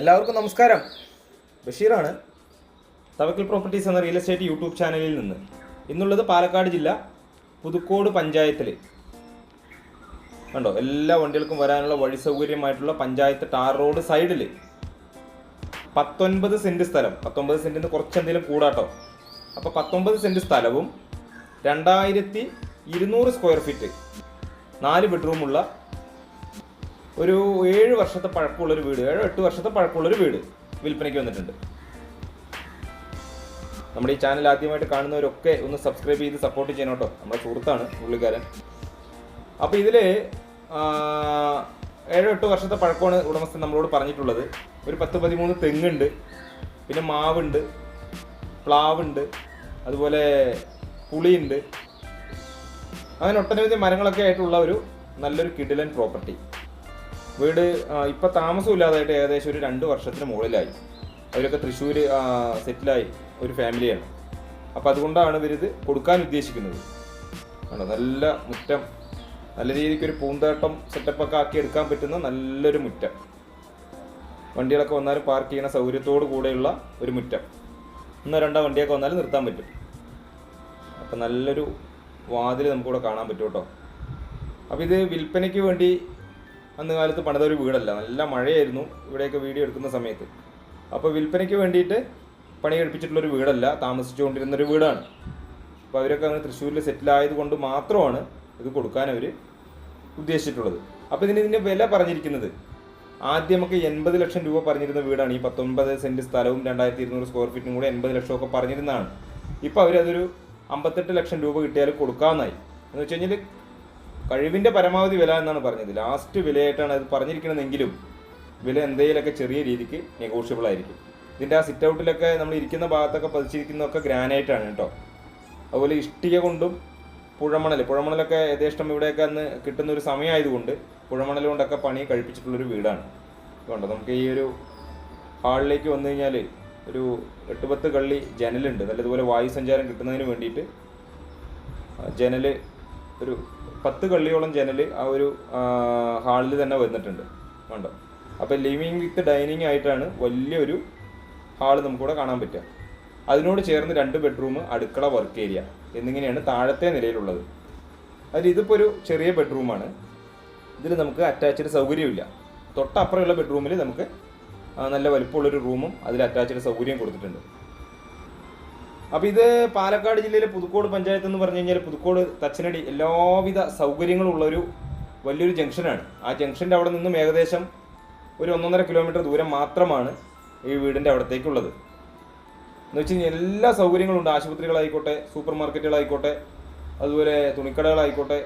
എല്ലാവർക്കും നമസ്കാരം. ബഷീറാണ്. തവക്കിൽ പ്രോപ്പർട്ടീസ് എന്ന റിയൽ എസ്റ്റേറ്റ് യൂട്യൂബ് ചാനലിൽ നിന്ന്. ഇന്നുള്ളത് പാലക്കാട് ജില്ല പുതുക്കോട് പഞ്ചായത്തിൽ കണ്ടോ? എല്ലാ വണ്ടികൾക്കും വരാനുള്ള വഴി സൗകര്യമായിട്ടുള്ള പഞ്ചായത്ത് ടാർ റോഡ് സൈഡിൽ പത്തൊൻപത് സെന്റ് സ്ഥലം. പത്തൊമ്പത് സെന്റിന് കുറച്ചെന്തെങ്കിലും കൂടാട്ടോ. അപ്പോൾ പത്തൊമ്പത് സെന്റ് സ്ഥലവും രണ്ടായിരത്തി ഇരുന്നൂറ് സ്ക്വയർ ഫീറ്റ് നാല് ബെഡ്റൂമുള്ള ഒരു ഏഴ് വർഷത്തെ പഴക്കമുള്ള ഒരു വീട് ഏഴോ എട്ട് വർഷത്തെ പഴക്കമുള്ള ഒരു വീട് വിൽപ്പനയ്ക്ക് വന്നിട്ടുണ്ട്. നമ്മുടെ ഈ ചാനൽ ആദ്യമായിട്ട് കാണുന്നവരൊക്കെ ഒന്ന് സബ്സ്ക്രൈബ് ചെയ്ത് സപ്പോർട്ട് ചെയ്യണം കേട്ടോ. നമ്മുടെ സുഹൃത്താണ് പുള്ളിക്കാരൻ. അപ്പോൾ ഇതിൽ ഏഴോ എട്ട് വർഷത്തെ പഴക്കമാണ് ഉടമസ്ഥൻ നമ്മളോട് പറഞ്ഞിട്ടുള്ളത്. ഒരു പത്ത് പതിമൂന്ന് തെങ്ങുണ്ട് പിന്നെ മാവുണ്ട് പ്ലാവുണ്ട് അതുപോലെ പുളിയുണ്ട്. അങ്ങനെ ഒട്ടനവധി മരങ്ങളൊക്കെ ആയിട്ടുള്ള ഒരു നല്ലൊരു കിഡിലൻ പ്രോപ്പർട്ടി വീട് ഇപ്പം താമസമില്ലാതായിട്ട് ഏകദേശം ഒരു രണ്ട് വർഷത്തിന് മുകളിലായി. അവരൊക്കെ തൃശ്ശൂർ സെറ്റിലായി ഒരു ഫാമിലിയാണ്. അപ്പം അതുകൊണ്ടാണ് ഇവരിത് കൊടുക്കാൻ ഉദ്ദേശിക്കുന്നത്. ആണ്? നല്ല മുറ്റം നല്ല രീതിക്ക് ഒരു പൂന്തോട്ടം സെറ്റപ്പൊക്കെ ആക്കി എടുക്കാൻ പറ്റുന്ന നല്ലൊരു മുറ്റം. വണ്ടികളൊക്കെ വന്നാലും പാർക്ക് ചെയ്യുന്ന സൗകര്യത്തോടു കൂടെയുള്ള ഒരു മുറ്റം. ഒന്നോ രണ്ടോ വണ്ടിയൊക്കെ വന്നാലും നിർത്താൻ പറ്റും. അപ്പം നല്ലൊരു വാതിൽ നമുക്കിവിടെ കാണാൻ പറ്റും കേട്ടോ. അപ്പോൾ ഇത് വിൽപ്പനയ്ക്ക് വേണ്ടി അന്ന് കാലത്ത് പണിത ഒരു വീടല്ല. നല്ല മഴയായിരുന്നു. ഇവിടെയൊക്കെ വീഡിയോ എടുക്കുന്ന സമയത്ത്. അപ്പോൾ വിൽപ്പനയ്ക്ക് വേണ്ടിയിട്ട് പണി കഴിപ്പിച്ചിട്ടുള്ളൊരു വീടല്ല. താമസിച്ചുകൊണ്ടിരുന്നൊരു വീടാണ്. അപ്പോൾ അവരൊക്കെ അങ്ങനെ തൃശ്ശൂരിൽ സെറ്റിലായത് കൊണ്ട് മാത്രമാണ് ഇത് കൊടുക്കാൻ അവർ ഉദ്ദേശിച്ചിട്ടുള്ളത്. അപ്പോൾ ഇതിന് ഇതിന്റെ വില പറഞ്ഞിരിക്കുന്നത് ആദ്യമൊക്കെ എൺപത് ലക്ഷം രൂപ പറഞ്ഞിരുന്ന വീടാണ്. ഈ പത്തൊൻപത് സെന്റ് സ്ഥലവും രണ്ടായിരത്തി ഇരുന്നൂറ് സ്ക്വയർ ഫീറ്റും കൂടെ എൺപത് ലക്ഷമൊക്കെ പറഞ്ഞിരുന്നതാണ്. ഇപ്പോൾ അവരതൊരു അമ്പത്തെട്ട് ലക്ഷം രൂപ കിട്ടിയാൽ കൊടുക്കാമെന്നായി എന്ന് വെച്ച് കഴിഞ്ഞാൽ കഴിവിന്റെ പരമാവധി വില എന്നാണ് പറഞ്ഞത്. ലാസ്റ്റ് വിലയായിട്ടാണ് അത് പറഞ്ഞിരിക്കണമെങ്കിലും വില എന്തെങ്കിലുമൊക്കെ ചെറിയ രീതിക്ക് നെഗോഷ്യബിൾ ആയിരിക്കും. ഇതിന്റെ ആ സിറ്റ് ഔട്ടിലൊക്കെ നമ്മൾ ഇരിക്കുന്ന ഭാഗത്തൊക്കെ പതിച്ചിരിക്കുന്നതൊക്കെ ഗ്രാനൈറ്റാണ് കേട്ടോ. അതുപോലെ ഇഷ്ടിക കൊണ്ടും പുഴമണൽ പുഴമണലൊക്കെ യഥേഷ്ടം ഇവിടെയൊക്കെ അന്ന് കിട്ടുന്ന ഒരു സമയമായതുകൊണ്ട് പുഴമണൽ കൊണ്ടൊക്കെ പണി കഴിപ്പിച്ചിട്ടുള്ളൊരു വീടാണ്. കണ്ടോ നമുക്ക് ഈ ഒരു ഹാളിലേക്ക് വന്നു കഴിഞ്ഞാൽ ഒരു എട്ട് പത്ത് കള്ളി ജനലുണ്ട്. നല്ലതുപോലെ വായു സഞ്ചാരം കിട്ടുന്നതിന് വേണ്ടിയിട്ട് ജനൽ ഒരു പത്ത് കള്ളിയോളം ജനൽ ആ ഒരു ഹാളിൽ തന്നെ വന്നിട്ടുണ്ട്. കണ്ടോ? അപ്പോൾ ലിവിങ് വിത്ത് ഡൈനിങ് ആയിട്ടാണ് വലിയൊരു ഹാൾ നമുക്കിവിടെ കാണാൻ പറ്റുക. അതിനോട് ചേർന്ന് രണ്ട് ബെഡ്റൂം അടുക്കള വർക്ക് ഏരിയ എന്നിങ്ങനെയാണ് താഴത്തെ നിലയിലുള്ളത്. അതിൽ ഇതിപ്പോൾ ഒരു ചെറിയ ബെഡ്റൂമാണ്. ഇതിൽ നമുക്ക് അറ്റാച്ച്ഡ് സൗകര്യമില്ല. തൊട്ടപ്പുറമുള്ള ബെഡ്റൂമിൽ നമുക്ക് നല്ല വലിപ്പമുള്ളൊരു റൂമും അതിൽ അറ്റാച്ച്ഡ് സൗകര്യം കൊടുത്തിട്ടുണ്ട്. അപ്പോൾ ഇത് പാലക്കാട് ജില്ലയിലെ പുതുക്കോട് പഞ്ചായത്ത് എന്ന് പറഞ്ഞു കഴിഞ്ഞാൽ പുതുക്കോട് തച്ചനടി എല്ലാവിധ സൗകര്യങ്ങളും ഉള്ളൊരു വലിയൊരു ജംഗ്ഷനാണ്. ആ ജംഗ്ഷന്റെ അവിടെ നിന്നും ഏകദേശം ഒരു ഒന്നൊന്നര കിലോമീറ്റർ ദൂരം മാത്രമാണ് ഈ വീടിന്റെ അവിടത്തേക്കുള്ളത്. എന്ന് വെച്ച് കഴിഞ്ഞാൽ എല്ലാ സൗകര്യങ്ങളും ഉണ്ട്. ആശുപത്രികളായിക്കോട്ടെ സൂപ്പർ മാർക്കറ്റുകളായിക്കോട്ടെ അതുപോലെ തുണിക്കടകളായിക്കോട്ടെ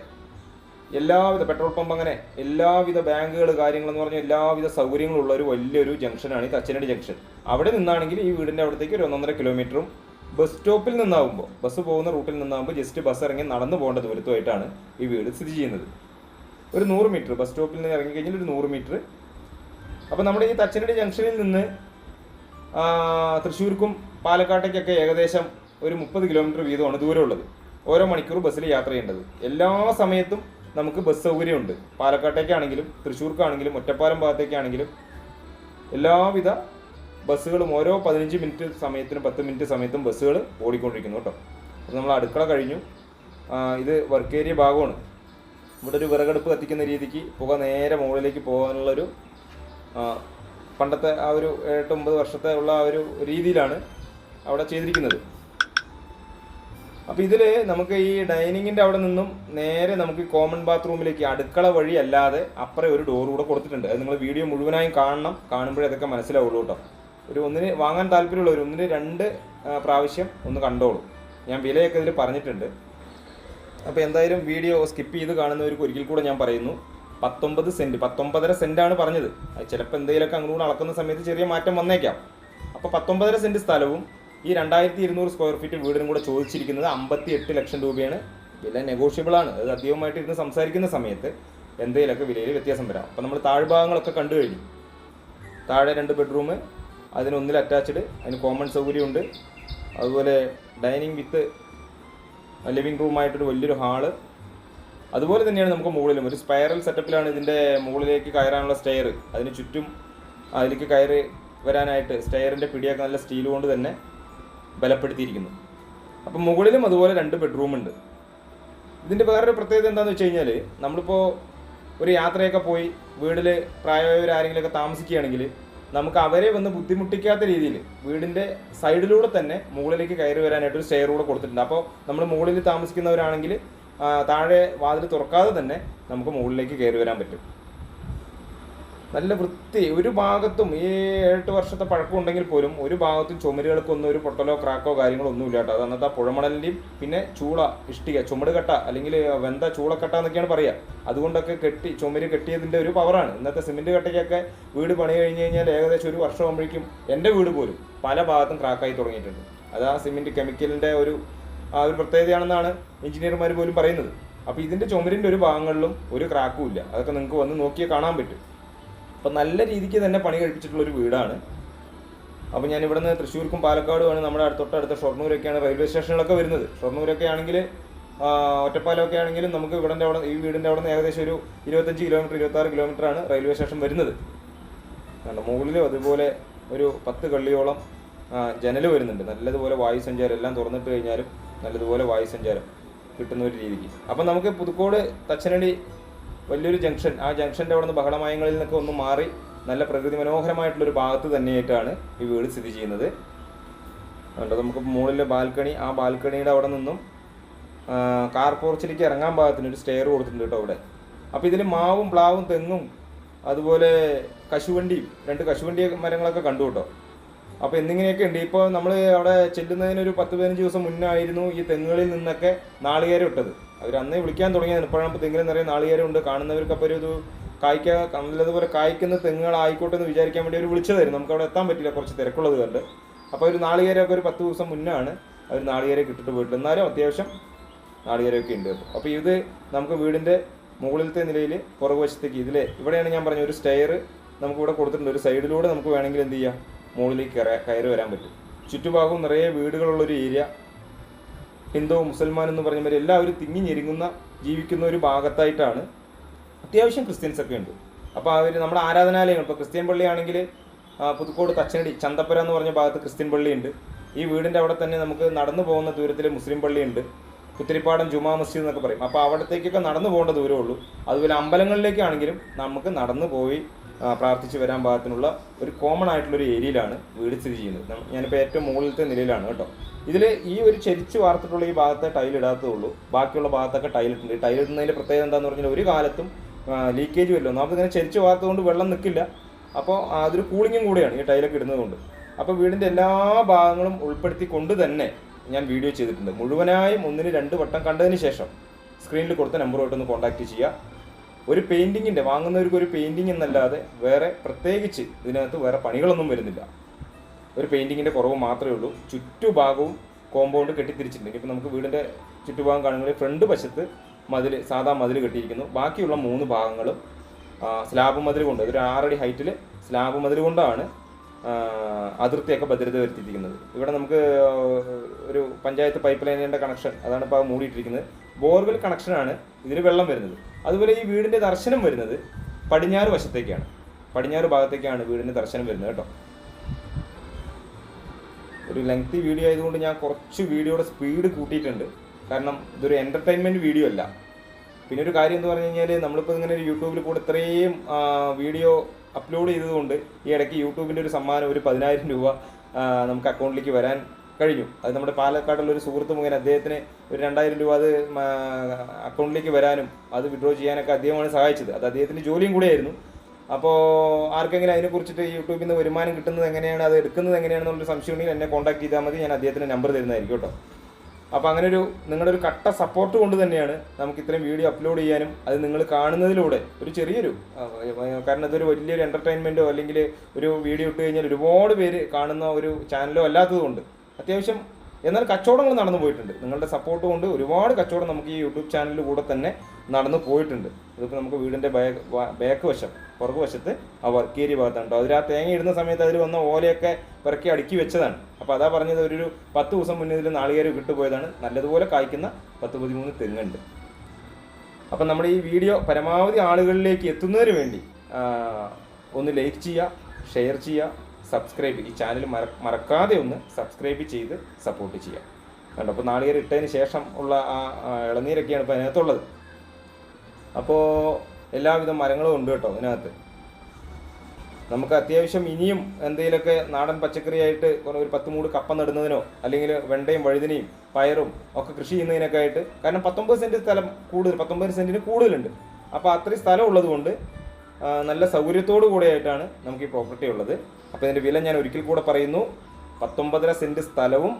എല്ലാവിധ പെട്രോൾ പമ്പ് അങ്ങനെ എല്ലാവിധ ബാങ്കുകൾ കാര്യങ്ങളെന്ന് പറഞ്ഞാൽ എല്ലാവിധ സൗകര്യങ്ങളുള്ള ഒരു വലിയൊരു ജംഗ്ഷനാണ് ഈ തച്ചനടി ജംഗ്ഷൻ. അവിടെ നിന്നാണെങ്കിൽ ഈ വീടിന്റെ അവിടത്തേക്ക് ഒരു ഒന്നൊന്നര കിലോമീറ്ററും ബസ് സ്റ്റോപ്പിൽ നിന്നാവുമ്പോൾ ബസ് പോകുന്ന റൂട്ടിൽ നിന്നാകുമ്പോൾ ജസ്റ്റ് ബസ് ഇറങ്ങി നടന്നു പോകേണ്ട ദൂരത്തുമായിട്ടാണ് ഈ വീട് സ്ഥിതി ചെയ്യുന്നത്. ഒരു നൂറ് മീറ്റർ ബസ് സ്റ്റോപ്പിൽ നിന്ന് ഇറങ്ങി കഴിഞ്ഞാൽ ഒരു നൂറ് മീറ്റർ. അപ്പോൾ നമ്മുടെ ഈ തച്ചനടി ജംഗ്ഷനിൽ നിന്ന് തൃശ്ശൂർക്കും പാലക്കാട്ടേക്കൊക്കെ ഏകദേശം ഒരു മുപ്പത് കിലോമീറ്റർ വീതമാണ് ദൂരമുള്ളത്. ഓരോ മണിക്കൂർ ബസ്സിൽ യാത്ര ചെയ്യേണ്ടത്. എല്ലാ സമയത്തും നമുക്ക് ബസ് സൗകര്യമുണ്ട്. പാലക്കാട്ടേക്കാണെങ്കിലും തൃശ്ശൂർക്കാണെങ്കിലും ഒറ്റപ്പാലം ഭാഗത്തേക്കാണെങ്കിലും എല്ലാവിധ ബസ്സുകളും ഓരോ പതിനഞ്ച് മിനിറ്റ് സമയത്തിനും പത്ത് മിനിറ്റ് സമയത്തും ബസ്സുകൾ ഓടിക്കൊണ്ടിരിക്കുന്നു കേട്ടോ. അപ്പോൾ നമ്മൾ അടുക്കള കഴിഞ്ഞു. ഇത് വർക്ക് ഏരിയ ഭാഗമാണ്. ഇവിടെ ഒരു വിറകടുപ്പ് കത്തിക്കുന്ന രീതിക്ക് പുക നേരെ മുകളിലേക്ക് പോകാനുള്ളൊരു പണ്ടത്തെ ആ ഒരു എട്ട് ഒമ്പത് വർഷത്തെ ഉള്ള ആ ഒരു രീതിയിലാണ് അവിടെ ചെയ്തിരിക്കുന്നത്. അപ്പോൾ ഇതിൽ നമുക്ക് ഈ ഡൈനിങ്ങിന്റെ അവിടെ നിന്നും നേരെ നമുക്ക് കോമൺ ബാത്റൂമിലേക്ക് അടുക്കള വഴി അല്ലാതെ അപ്പുറം ഒരു ഡോർ കൂടെ കൊടുത്തിട്ടുണ്ട്. അത് നിങ്ങൾ വീഡിയോ മുഴുവനായും കാണണം. കാണുമ്പോഴേ അതൊക്കെ മനസ്സിലാവുള്ളൂ കേട്ടോ. ഒരു ഒന്നിന് വാങ്ങാൻ താല്പര്യമുള്ളവർ ഒന്നിന് രണ്ട് പ്രാവശ്യം ഒന്ന് കണ്ടോളൂ. ഞാൻ വിലയൊക്കെ ഇതിൽ പറഞ്ഞിട്ടുണ്ട്. അപ്പോൾ എന്തായാലും വീഡിയോ സ്കിപ്പ് ചെയ്ത് കാണുന്നവർക്ക് ഒരിക്കൽ കൂടെ ഞാൻ പറയുന്നു. പത്തൊമ്പത് സെന്റ് പത്തൊമ്പതര സെന്റാണ് പറഞ്ഞത്. അത് ചിലപ്പോൾ എന്തെങ്കിലുമൊക്കെ അങ്ങോട്ട് അളക്കുന്ന സമയത്ത് ചെറിയ മാറ്റം വന്നേക്കാം. അപ്പോൾ പത്തൊമ്പതര സെന്റ് സ്ഥലവും ഈ രണ്ടായിരത്തി ഇരുന്നൂറ് സ്ക്വയർ ഫീറ്റ് വീടിനും കൂടെ ചോദിച്ചിരിക്കുന്നത് അമ്പത്തി എട്ട് ലക്ഷം രൂപയാണ്. വില നെഗോഷ്യബിൾ ആണ്. അത് അധികമായിട്ട് ഇരുന്ന് സംസാരിക്കുന്ന സമയത്ത് എന്തെങ്കിലുമൊക്കെ വിലയിൽ വ്യത്യാസം വരാം. അപ്പോൾ നമ്മൾ താഴ്ഭാഗങ്ങളൊക്കെ കണ്ടു കഴിഞ്ഞു. താഴെ രണ്ട് ബെഡ്റൂം അതിനൊന്നിൽ അറ്റാച്ച്ഡ് അതിന് കോമൺ സൗകര്യമുണ്ട്. അതുപോലെ ഡൈനിങ് വിത്ത് ലിവിങ് റൂമായിട്ടൊരു വലിയൊരു ഹാൾ അതുപോലെ തന്നെയാണ് നമുക്ക് മുകളിലും. ഒരു സ്പൈറൽ സെറ്റപ്പിലാണ് ഇതിന്റെ മുകളിലേക്ക് കയറാനുള്ള സ്റ്റെയർ അതിന് ചുറ്റും അതിലേക്ക് കയറി വരാനായിട്ട് സ്റ്റെയറിന്റെ പിടിയൊക്കെ നല്ല സ്റ്റീൽ കൊണ്ട് തന്നെ ബലപ്പെടുത്തിയിരിക്കുന്നു. അപ്പം മുകളിലും അതുപോലെ രണ്ട് ബെഡ്റൂമുണ്ട് ഇതിന്റെ വേറൊരു പ്രത്യേകത എന്താണെന്ന് വെച്ച് കഴിഞ്ഞാൽ നമ്മളിപ്പോൾ ഒരു യാത്രയൊക്കെ പോയി വീട്ടിൽ പ്രായമായവരാരെങ്കിലുമൊക്കെ താമസിക്കുകയാണെങ്കിൽ നമുക്ക് അവരെ വന്ന് ബുദ്ധിമുട്ടിക്കാത്ത രീതിയിൽ വീടിന്റെ സൈഡിലൂടെ തന്നെ മുകളിലേക്ക് കയറി വരാനായിട്ട് ഒരു സ്റ്റെയർ കൂടെ കൊടുത്തിട്ടുണ്ട്. അപ്പോൾ നമ്മൾ മുകളിൽ താമസിക്കുന്നവരാണെങ്കിൽ താഴെ വാതിൽ തുറക്കാതെ തന്നെ നമുക്ക് മുകളിലേക്ക് കയറി വരാൻ പറ്റും. നല്ല വൃത്തി. ഒരു ഭാഗത്തും ഈ ഏഴെട്ട് വർഷത്തെ പഴക്കം ഉണ്ടെങ്കിൽ പോലും ഒരു ഭാഗത്തും ചുമരുകൾക്കൊന്നും ഒരു പൊട്ടലോ ക്രാക്കോ കാര്യങ്ങളോ ഒന്നും ഇല്ലാട്ടോ അത് അന്നത്തെ ആ പുഴമണലിന്റെയും പിന്നെ ചൂള ഇഷ്ടിക ചുമട് കട്ട അല്ലെങ്കിൽ വെന്ത ചൂളക്കട്ട എന്നൊക്കെയാണ് പറയുക. അതുകൊണ്ടൊക്കെ കെട്ടി ചുമര് കെട്ടിയതിന്റെ ഒരു പവറാണ്. ഇന്നത്തെ സിമെന്റ് കട്ടയ്ക്കൊക്കെ വീട് പണി കഴിഞ്ഞ് കഴിഞ്ഞാൽ ഏകദേശം ഒരു വർഷം ആകുമ്പോഴേക്കും എന്റെ വീട് പോലും പല ഭാഗത്തും ക്രാക്കായി തുടങ്ങിയിട്ടുണ്ട്. അത് ആ സിമെന്റ് കെമിക്കലിന്റെ ഒരു ആ ഒരു പ്രത്യേകതയാണെന്നാണ് എഞ്ചിനീയർമാർ പോലും പറയുന്നത്. അപ്പോൾ ഇതിന്റെ ചുമരിന്റെ ഒരു ഭാഗങ്ങളിലും ഒരു ക്രാക്കും ഇല്ല. അതൊക്കെ നിങ്ങൾക്ക് വന്ന് നോക്കിയാൽ കാണാൻ പറ്റും. അപ്പം നല്ല രീതിക്ക് തന്നെ പണി കഴിപ്പിച്ചിട്ടുള്ളൊരു വീടാണ്. അപ്പോൾ ഞാൻ ഇവിടുന്ന് തൃശ്ശൂർക്കും പാലക്കാടുമാണ് നമ്മുടെ തൊട്ടടുത്ത ഷൊർണൂരൊക്കെയാണ് റെയിൽവേ സ്റ്റേഷനിലൊക്കെ വരുന്നത്. ഷൊർണൂരൊക്കെ ആണെങ്കിൽ ഒറ്റപ്പാലമൊക്കെ ആണെങ്കിലും നമുക്ക് ഇവിടെ അവിടെ ഈ വീടിന്റെ അവിടെ നിന്ന് ഏകദേശം ഒരു ഇരുപത്തഞ്ച് കിലോമീറ്റർ ഇരുപത്താറ് കിലോമീറ്റർ ആണ് റെയിൽവേ സ്റ്റേഷൻ വരുന്നത്. കണ്ടോ മുകളിലും അതുപോലെ ഒരു പത്ത് കള്ളിയോളം ജനൽ വരുന്നുണ്ട്. നല്ലതുപോലെ വായു സഞ്ചാരം എല്ലാം തുറന്നിട്ട് കഴിഞ്ഞാലും നല്ലതുപോലെ വായു സഞ്ചാരം കിട്ടുന്ന ഒരു രീതിക്ക്. അപ്പം നമുക്ക് പുതുക്കോട് തച്ചനടി വലിയൊരു ജംഗ്ഷൻ. ആ ജംഗ്ഷന്റെ അവിടെ നിന്ന് ബഹളമയങ്ങളിൽ നിന്നൊക്കെ ഒന്ന് മാറി നല്ല പ്രകൃതി മനോഹരമായിട്ടുള്ളൊരു ഭാഗത്ത് തന്നെയായിട്ടാണ് ഈ വീട് സ്ഥിതി ചെയ്യുന്നത്. അതുകൊണ്ട് നമുക്ക് മുകളിലെ ബാൽക്കണി ആ ബാൽക്കണിയുടെ അവിടെ നിന്നും കാർ പോർച്ചിലേക്ക് ഇറങ്ങാൻ ഭാഗത്തിന് ഒരു സ്റ്റെയർ കൊടുത്തിട്ടുണ്ട് കേട്ടോ അവിടെ. അപ്പോൾ ഇതിൽ മാവും പ്ലാവും തെങ്ങും അതുപോലെ കശുവണ്ടിയും രണ്ട് കശുവണ്ടി മരങ്ങളൊക്കെ കണ്ടു കേട്ടോ. അപ്പോൾ എന്നിങ്ങനെയൊക്കെ ഉണ്ട്. ഇപ്പോൾ നമ്മൾ അവിടെ ചെല്ലുന്നതിന് ഒരു പത്ത് പതിനഞ്ച് ദിവസം മുന്നായിരുന്നു ഈ തെങ്ങുകളിൽ നിന്നൊക്കെ നാളികേരം ഇട്ടത്. അവർ വിളിക്കാൻ തുടങ്ങിയത് ഇപ്പോഴാണ് തെങ്ങിൽ നിറയെ നാളികേരം ഉണ്ട് കാണുന്നവർക്ക് അപ്പോൾ ഒരു കായ്ക്ക നല്ലതുപോലെ കായ്ക്കുന്ന തെങ്ങുകളായിക്കോട്ടെ എന്ന് വിചാരിക്കാൻ വേണ്ടി അവർ വിളിച്ചതായിരുന്നു. നമുക്ക് അവിടെ എത്താൻ പറ്റില്ല കുറച്ച് തിരക്കുള്ളത് കണ്ട്. അപ്പോൾ ഒരു നാളികേരമൊക്കെ ഒരു പത്ത് ദിവസം മുന്നാണ് അവർ നാളികേരം കിട്ടിട്ട് പോയിട്ട് എന്നാലും അത്യാവശ്യം നാളികേരമൊക്കെ ഉണ്ട്. അപ്പോൾ ഇത് നമുക്ക് വീടിന്റെ മുകളിലത്തെ നിലയിൽ പുറകുവശത്തേക്ക് ഇതിലെ ഇവിടെയാണ് ഞാൻ പറഞ്ഞ ഒരു സ്റ്റെയർ നമുക്ക് ഇവിടെ കൊടുത്തിട്ടുണ്ട്. ഒരു സൈഡിലൂടെ നമുക്ക് വേണമെങ്കിൽ എന്ത് ചെയ്യാം? മുകളിലേക്ക് കയറി വരാൻ പറ്റും. ചുറ്റുഭാഗവും നിറയെ വീടുകളുള്ളൊരു ഏരിയ. ഹിന്ദു മുസൽമാൻ എന്ന് പറഞ്ഞ എല്ലാവരും തിങ്ങി ഞെരുങ്ങുന്ന ജീവിക്കുന്ന ഒരു ഭാഗത്തായിട്ടാണ് അത്യാവശ്യം ക്രിസ്ത്യൻസ് ഒക്കെ ഉണ്ട്. അപ്പോൾ അവർ നമ്മുടെ ആരാധനാലയങ്ങൾ ഇപ്പോൾ ക്രിസ്ത്യൻ പള്ളിയാണെങ്കിൽ പുതുക്കോട് തച്ചനടി ചന്തപ്പുര എന്ന് പറഞ്ഞ ഭാഗത്ത് ക്രിസ്ത്യൻ പള്ളിയുണ്ട് ഈ വീടിന്റെ അവിടെ തന്നെ നമുക്ക് നടന്നു പോകുന്ന ദൂരത്തിൽ മുസ്ലിം പള്ളിയുണ്ട് കുത്തിരിപ്പാടം ജുമാ മസ്ജിദ് എന്നൊക്കെ പറയും. അപ്പോൾ അവിടത്തേക്കൊക്കെ നടന്നു പോകേണ്ട ദൂരമുള്ളൂ അതുപോലെ അമ്പലങ്ങളിലേക്കാണെങ്കിലും നമുക്ക് നടന്നു പോയി പ്രാർത്ഥിച്ച് വരാൻ പാകത്തിനുള്ള ഒരു കോമൺ ആയിട്ടുള്ള ഒരു ഏരിയയിലാണ് വീട് സ്ഥിതി ചെയ്യുന്നത്. ഞാനിപ്പോൾ ഏറ്റവും മുകളിലത്തെ നിലയിലാണ് കേട്ടോ. ഇതിൽ ഈ ഒരു ചെരിച്ച് വാർത്തിട്ടുള്ള ഈ ഭാഗത്തെ ടൈൽ ഇടാത്തേ ഉള്ളൂ ബാക്കിയുള്ള ഭാഗത്തൊക്കെ ടൈലിട്ടുണ്ട് ടൈൽ ഇടുന്നതിന്റെ പ്രത്യേകത എന്താണെന്ന് പറഞ്ഞാൽ ഒരു കാലത്തും ലീക്കേജ് വരില്ല. നമുക്ക് ഇങ്ങനെ ചെരിച്ച് വാർത്തുകൊണ്ട് വെള്ളം നിൽക്കില്ല അപ്പോൾ അതൊരു കൂളിങ്ങും കൂടെയാണ് ഈ ടൈലൊക്കെ ഇടുന്നതുകൊണ്ട് അപ്പോൾ വീടിന്റെ എല്ലാ ഭാഗങ്ങളും ഉൾപ്പെടുത്തിക്കൊണ്ട് തന്നെ ഞാൻ വീഡിയോ ചെയ്തിട്ടുണ്ട്. മുഴുവനായും ഒന്നിന് രണ്ട് വട്ടം കണ്ടതിന് ശേഷം സ്ക്രീനിൽ കൊടുത്ത നമ്പറുമായിട്ടൊന്ന് കോൺടാക്റ്റ് ചെയ്യുക. ഒരു പെയിന്റിങ്ങിന്റെ വാങ്ങുന്നവർക്ക് ഒരു പെയിന്റിങ് എന്നല്ലാതെ വേറെ പ്രത്യേകിച്ച് ഇതിനകത്ത് വേറെ പണികളൊന്നും വരുന്നില്ല. ഒരു പെയിന്റിങ്ങിന്റെ കുറവ് മാത്രമേ ഉള്ളൂ. ചുറ്റുഭാഗവും കോമ്പൗണ്ട് കെട്ടിത്തിരിച്ചിട്ടുണ്ട്. ഇപ്പം നമുക്ക് വീടിന്റെ ചുറ്റുഭാഗം കാണുന്നത് ഫ്രണ്ട് വശത്ത് മതിൽ സാധാ മതിൽ കെട്ടിയിരിക്കുന്നു. ബാക്കിയുള്ള മൂന്ന് ഭാഗങ്ങളും സ്ലാബ് മതിൽ കൊണ്ട് ഒരു ആറടി ഹൈറ്റിൽ സ്ലാബ് മതിൽ കൊണ്ടാണ് അതിർത്തിയൊക്കെ ഭദ്രത വരുത്തിയിരിക്കുന്നത്. ഇവിടെ നമുക്ക് ഒരു പഞ്ചായത്ത് പൈപ്പ് ലൈനിന്റെ കണക്ഷൻ അതാണ് ഇപ്പോൾ മൂടിയിട്ടിരിക്കുന്നത്. ബോർവെൽ കണക്ഷനാണ് ഇതിന് വെള്ളം വരുന്നത്. അതുപോലെ ഈ വീടിന്റെ ദർശനം വരുന്നത് പടിഞ്ഞാറ് വശത്തേക്കാണ്. പടിഞ്ഞാറ് ഭാഗത്തേക്കാണ് വീടിന്റെ ദർശനം വരുന്നത് കേട്ടോ. ഒരു ലെങ്തി വീഡിയോ ആയതുകൊണ്ട് ഞാൻ കുറച്ച് വീഡിയോയുടെ സ്പീഡ് കൂട്ടിയിട്ടുണ്ട്. കാരണം ഇതൊരു എന്റർടൈൻമെന്റ് വീഡിയോ അല്ല. പിന്നെ ഒരു കാര്യം എന്ന് പറഞ്ഞു കഴിഞ്ഞാൽ നമ്മളിപ്പോൾ ഇങ്ങനെ ഒരു യൂട്യൂബിൽ കൂടെ ഇത്രയും വീഡിയോ അപ്ലോഡ് ചെയ്തതുകൊണ്ട് ഈ ഇടയ്ക്ക് യൂട്യൂബിന്റെ ഒരു സമ്മാനം ഒരു പതിനായിരം രൂപ നമുക്ക് അക്കൗണ്ടിലേക്ക് വരാൻ കഴിഞ്ഞു. അത് നമ്മുടെ പാലക്കാടുള്ള ഒരു സുഹൃത്ത് മുഖേന അദ്ദേഹത്തിന് ഒരു രണ്ടായിരം രൂപ അത് അക്കൗണ്ടിലേക്ക് വരാനും അത് വിഡ്രോ ചെയ്യാനൊക്കെ അദ്ദേഹമാണ് സഹായിച്ചത്. അത് അദ്ദേഹത്തിന്റെ ജോലിയും കൂടെയായിരുന്നു. അപ്പോൾ ആർക്കെങ്കിലും അതിനെക്കുറിച്ചിട്ട് യൂട്യൂബിൽ നിന്ന് വരുമാനം കിട്ടുന്നത് എങ്ങനെയാണ് അത് എടുക്കുന്നത് എങ്ങനെയാണെന്നുള്ളൊരു സംശയം ഉണ്ടെങ്കിൽ എന്നെ കോൺടാക്ട് ചെയ്താൽ മതി. ഞാൻ അദ്ദേഹത്തിന് നമ്പർ തരുന്നതായിരിക്കും കേട്ടോ. അപ്പോൾ അങ്ങനെ ഒരു നിങ്ങളുടെ ഒരു കട്ട സപ്പോർട്ട് കൊണ്ട് തന്നെയാണ് നമുക്ക് ഇത്രയും വീഡിയോ അപ്ലോഡ് ചെയ്യാനും അത് നിങ്ങൾ കാണുന്നതിലൂടെ ഒരു ചെറിയൊരു കാരണം ഇതൊരു വലിയൊരു എന്റർടൈൻമെന്റോ അല്ലെങ്കിൽ ഒരു വീഡിയോ ഇട്ട് കഴിഞ്ഞാൽ ഒരുപാട് പേര് കാണുന്ന ഒരു ചാനലോ അല്ലാത്തതുകൊണ്ട് അത്യാവശ്യം എന്നാൽ കച്ചവടങ്ങൾ നടന്നു പോയിട്ടുണ്ട്. നിങ്ങളുടെ സപ്പോർട്ട് കൊണ്ട് ഒരുപാട് കച്ചവടം നമുക്ക് ഈ യൂട്യൂബ് ചാനലിൽ കൂടെ തന്നെ നടന്നു പോയിട്ടുണ്ട്. ഇതിപ്പോൾ നമുക്ക് വീടിന്റെ ബാക്ക് ബാക്ക് വശം പുറകു വശത്ത് ആ വർക്ക് ഏരിയ ഭാഗത്താണ് അതിൽ ആ തേങ്ങ ഇടുന്ന സമയത്ത് അതിൽ വന്ന ഓലയൊക്കെ പിറക്കി അടുക്കി വെച്ചതാണ്. അപ്പോൾ അതാ പറഞ്ഞത് ഒരു പത്ത് ദിവസം മുന്നേ ഇതിൽ നാളികേരം കിട്ടുപോയതാണ് നല്ലതുപോലെ കായ്ക്കുന്ന പത്ത് പതിമൂന്ന് തെങ്ങുണ്ട്. അപ്പം നമ്മൾ ഈ വീഡിയോ പരമാവധി ആളുകളിലേക്ക് എത്തുന്നതിന് വേണ്ടി ഒന്ന് ലൈക്ക് ചെയ്യുക ഷെയർ ചെയ്യുക സബ്സ്ക്രൈബ് ഈ ചാനൽ മറ മറക്കാതെ ഒന്ന് സബ്സ്ക്രൈബ് ചെയ്ത് സപ്പോർട്ട് ചെയ്യാം. കണ്ടോ? അപ്പോൾ നാളികേർ ഇട്ടതിന് ശേഷം ഉള്ള ആ ഇളനീരൊക്കെയാണ് ഇപ്പോൾ അതിനകത്തുള്ളത്. അപ്പോൾ എല്ലാവിധ മരങ്ങളും ഉണ്ട് കേട്ടോ ഇതിനകത്ത്. നമുക്ക് അത്യാവശ്യം ഇനിയും എന്തെങ്കിലുമൊക്കെ നാടൻ പച്ചക്കറിയായിട്ട് കുറേ ഒരു പത്ത് മൂട് കപ്പ നടുന്നതിനോ അല്ലെങ്കിൽ വെണ്ടയും വഴുതിനയും പയറും ഒക്കെ കൃഷി ചെയ്യുന്നതിനൊക്കെ ആയിട്ട് കാരണം പത്തൊമ്പത് സെന്റ് സ്ഥലം കൂടുതൽ പത്തൊമ്പത് സെന്റിന് കൂടുതലുണ്ട്. അപ്പോൾ അത്രയും സ്ഥലം ഉള്ളത് കൊണ്ട് ആ, നല്ല സൗകര്യത്തോടു കൂടിയായിട്ടാണ് നമുക്ക് ഈ പ്രോപ്പർട്ടി ഉള്ളത്. അപ്പോൾ ഇതിന്റെ വില ഞാൻ ഒരിക്കൽ കൂടെ പറയുന്നു. പത്തൊമ്പതര സെന്റ് സ്ഥലവും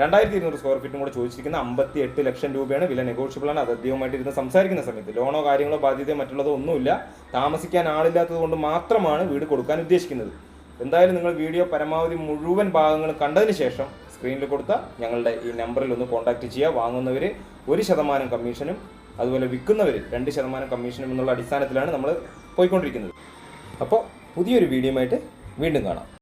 രണ്ടായിരത്തി ഇരുന്നൂറ് സ്ക്വയർ ഫീറ്റും കൂടെ ചോദിച്ചിരിക്കുന്ന അമ്പത്തി എട്ട് ലക്ഷം രൂപയാണ് വില നെഗോഷ്യബിൾ ആണ്. അത് അധികമായിട്ട് ഇരുന്ന് സംസാരിക്കുന്ന സമയത്ത്. ലോണോ കാര്യങ്ങളോ ബാധ്യതയോ മറ്റുള്ളതോ ഒന്നുമില്ല. താമസിക്കാൻ ആളില്ലാത്തത് കൊണ്ട് മാത്രമാണ് വീട് കൊടുക്കാൻ ഉദ്ദേശിക്കുന്നത്. എന്തായാലും നിങ്ങൾ വീഡിയോ പരമാവധി മുഴുവൻ ഭാഗങ്ങളും കണ്ടതിന് ശേഷം സ്ക്രീനിൽ കൊടുത്ത ഞങ്ങളുടെ ഈ നമ്പറിൽ ഒന്ന് കോൺടാക്ട് ചെയ്യുക. വാങ്ങുന്നവർ ഒരു ശതമാനം കമ്മീഷനും അതുപോലെ വിൽക്കുന്നവർ രണ്ട് ശതമാനം കമ്മീഷനും എന്നുള്ള അടിസ്ഥാനത്തിലാണ് നമ്മൾ പോയിക്കൊണ്ടിരിക്കുന്നത്. അപ്പോൾ പുതിയൊരു വീഡിയോ ആയിട്ട് വീണ്ടും കാണാം.